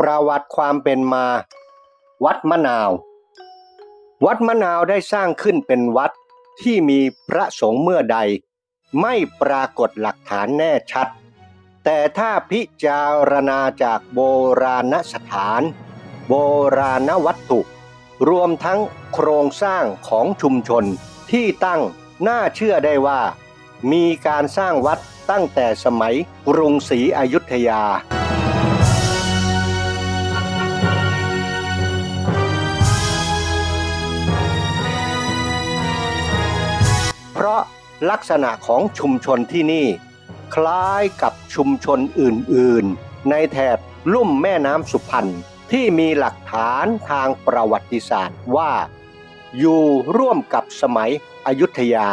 ประวัติความเป็นมา วัดมะนาว วัดมะนาวได้สร้างขึ้นเป็นวัดที่มีพระสงฆ์เมื่อใด ไม่ปรากฏหลักฐานแน่ชัด แต่ถ้าพิจารณาจากโบราณสถาน โบราณวัตถุ รวมทั้งโครงสร้างของชุมชนที่ตั้งน่าเชื่อได้ว่า มีการสร้างวัดตั้งแต่สมัยกรุงศรีอยุธยา ลักษณะของชุมชนที่นี่ คล้ายกับชุมชนอื่นๆ ในแถบลุ่มแม่น้ำสุพรรณที่มีหลักฐานทางประวัติศาสตร์ว่า อยู่ร่วมกับสมัยอยุธยา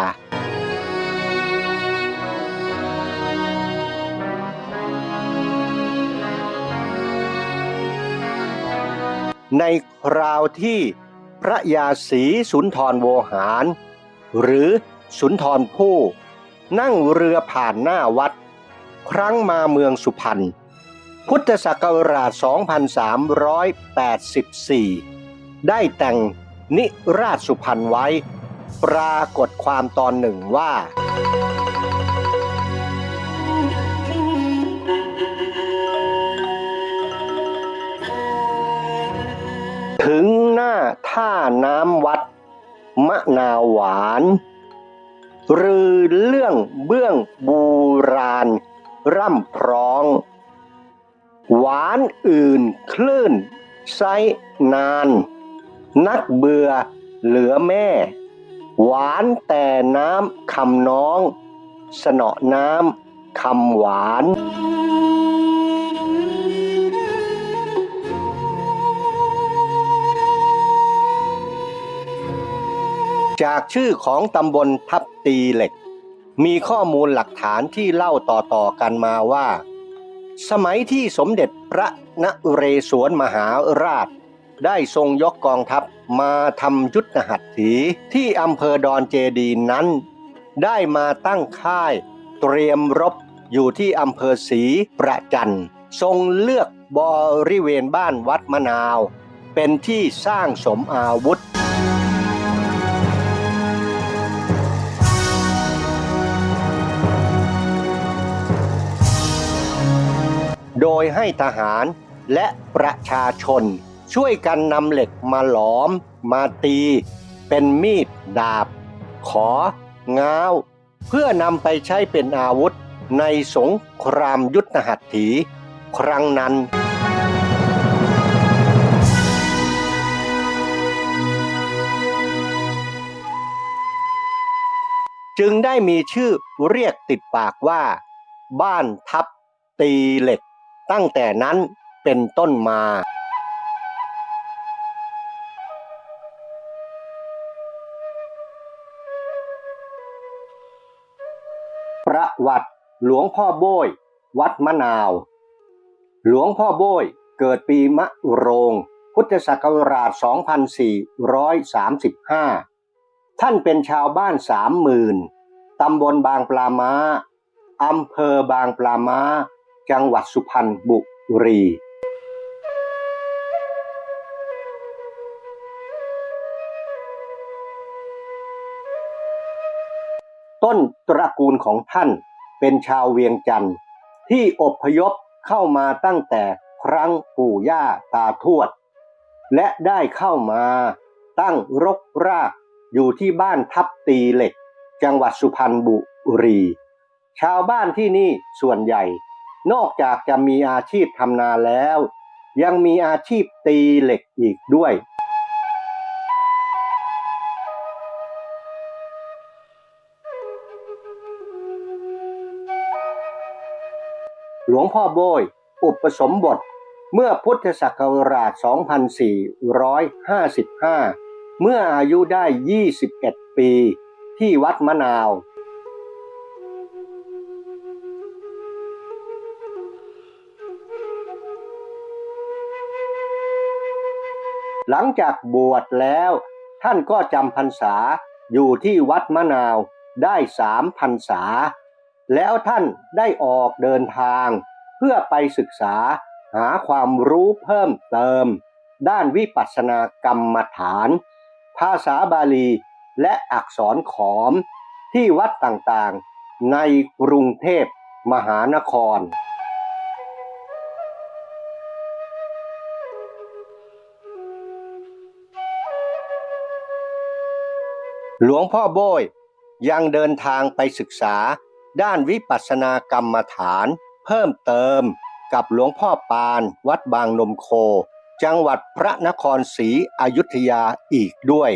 ในคราวที่พระยาศรีสุนทรโวหาร หรือ สุนทรภู่นั่งเรือผ่านหน้าวัด ครั้งมาเมืองสุพรรณพุทธศักราช 2384 ได้แต่งนิราชสุพรรณไว้ ปรากฏความตอนหนึ่งว่า ถึงหน้าท่าน้ำวัด มะนาวหวาน รือเรื่องเบื้องบูราณ ร่ำพร้อง หวานอื่นคลื่น ไซนาน นักเบื่อเหลือแม่ หวานแต่น้ำคำน้อง สนอน้ำคำหวานจากชื่อของตำบลทับ ตีเหล็ก มีข้อมูลหลักฐานที่เล่าต่อๆกันมาว่า สมัยที่สมเด็จพระนเรศวรมหาราช ได้ทรงยกกองทัพมาทำยุทธหัตถีที่อำเภอดอนเจดีนั้น ได้มาตั้งค่ายเตรียมรบอยู่ที่อำเภอศรีประจันทรงเลือกบริเวณบ้านวัดมะนาว เป็นที่สร้างสมอาวุธ ดยให้ทหารและประชาชน ช่วยกันนำเหล็กมาหลอม มาตี เป็นมีด ดาบ ขอ ง้าว เพื่อนำไปใช้เป็นอาวุธในสงครามยุทธหัตถี ครั้งนั้นจึงได้มีชื่อเรียกติดปากว่า บ้านทับตีเหล็ก ตั้งแต่นั้นเป็นต้นมา ประวัติหลวงพ่อโบยวัดมะนาว หลวงพ่อโบยเกิดปีมะโรง พุทธศักราช 2435 ท่านเป็นชาวบ้านสามหมื่นตำบลบางปลาม้าอำเภอบางปลาม้า จังหวัดสุพรรณบุรีต้นตระกูลของท่านเป็นชาวเวียงจันทร์ที่อพยพเข้ามาตั้งแต่ครั้งปู่ย่าตาทวด และได้เข้ามาตั้งรกรากอยู่ที่บ้านทับตีเหล็ก จังหวัดสุพรรณบุรี ชาวบ้านที่นี่ส่วนใหญ่ นอกจากจะมีอาชีพทำนาแล้ว ยังมีอาชีพตีเหล็กอีกด้วย หลวงพ่อโบย อุปสมบท เมื่อพุทธศักราช 2455 เมื่ออายุได้ 21 ปี ที่วัดมะนาว หลังจากบวชแล้ว ท่านก็จำพรรษาอยู่ที่วัดมะนาวได้สามพรรษา แล้วท่านได้ออกเดินทาง เพื่อไปศึกษาหาความรู้เพิ่มเติม ด้านวิปัสสนากรรมฐาน ภาษาบาลีและอักษรขอมที่วัดต่างๆ ในกรุงเทพมหานคร หลวงพ่อโบยยังเดินทางไปศึกษา ด้านวิปัสสนากรรมฐาน เพิ่มเติม กับหลวงพ่อปาน วัดบางนมโค จังหวัดพระนครศรีอยุธยาอีกด้วย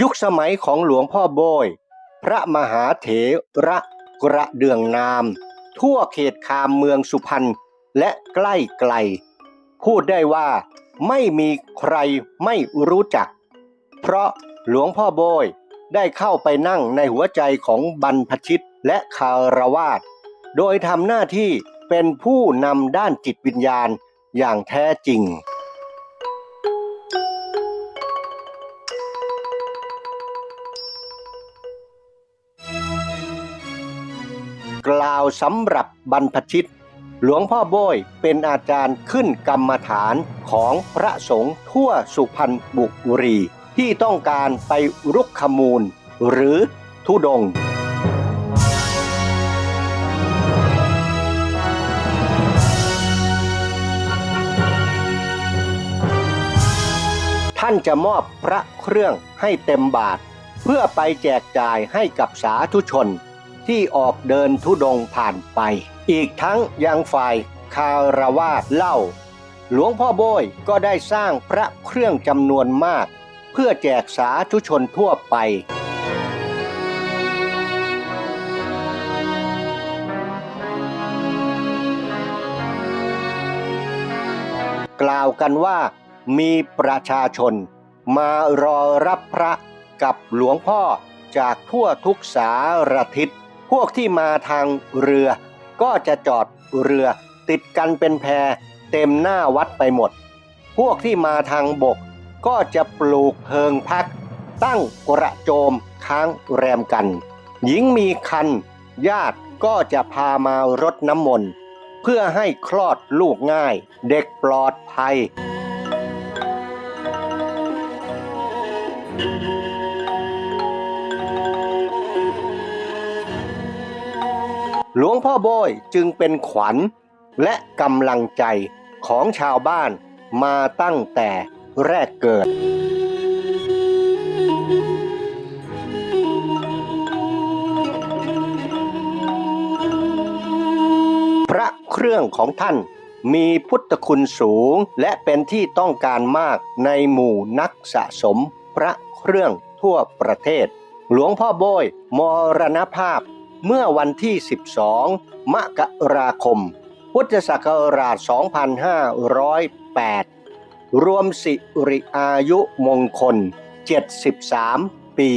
ยุคสมัยของหลวงพ่อโบย พระมหาเถระกระเดืองนาม ทั่วเขตคามเมืองสุพรรณและใกล้ไกล พูดได้ว่าไม่มีใครไม่รู้จัก เพราะหลวงพ่อโบยได้เข้าไปนั่งในหัวใจของบรรพชิตและคารวาสโดยทำหน้าที่เป็นผู้นำด้านจิตวิญญาณอย่างแท้จริงาวสำหรับบรรพชิต หลวงพ่อโบยเป็นอาจารย์ขึ้นกรรมฐานของพระสงฆ์ทั่วสุพรรณบุรี ที่ต้องการไปรุกขมูล หรือทุดงท่านจะมอบพระเครื่องให้เต็มบาท เพื่อไปแจกจ่ายให้กับสาธุชน ที่ออกเดินทุดงผ่านไป อีกทั้งยังฝ่ายคารวาสเล่า หลวงพ่อโบยก็ได้สร้างพระเครื่องจำนวนมาก เพื่อแจกสาธุชนทั่วไปกล่าวกันว่ามีประชาชนมารอรับพระกับหลวงพ่อจากทั่วทุกสารทิศ พวกที่มาทางเรือ ก็จะจอดเรือติดกันเป็นแพเต็มหน้าวัดไปหมด พวกที่มาทางบก ก็จะปลูกเพิงพัก ตั้งกระโจมค้างแรมกัน หญิงมีคันญาติก็จะพามารดน้ำมนต์เพื่อให้คลอดลูกง่าย เด็กปลอดภัย หลวงพ่อโบยจึงเป็นขวัญและกำลังใจของชาวบ้านมาตั้งแต่แรกเกิด พระเครื่องของท่านมีพุทธคุณสูงและเป็นที่ต้องการมากในหมู่นักสะสมพระเครื่องทั่วประเทศ หลวงพ่อโบยมรณภาพ เมื่อวันที่ 12 มกราคม พุทธศักราช 2508 รวมสิริอายุมงคล 73 ปี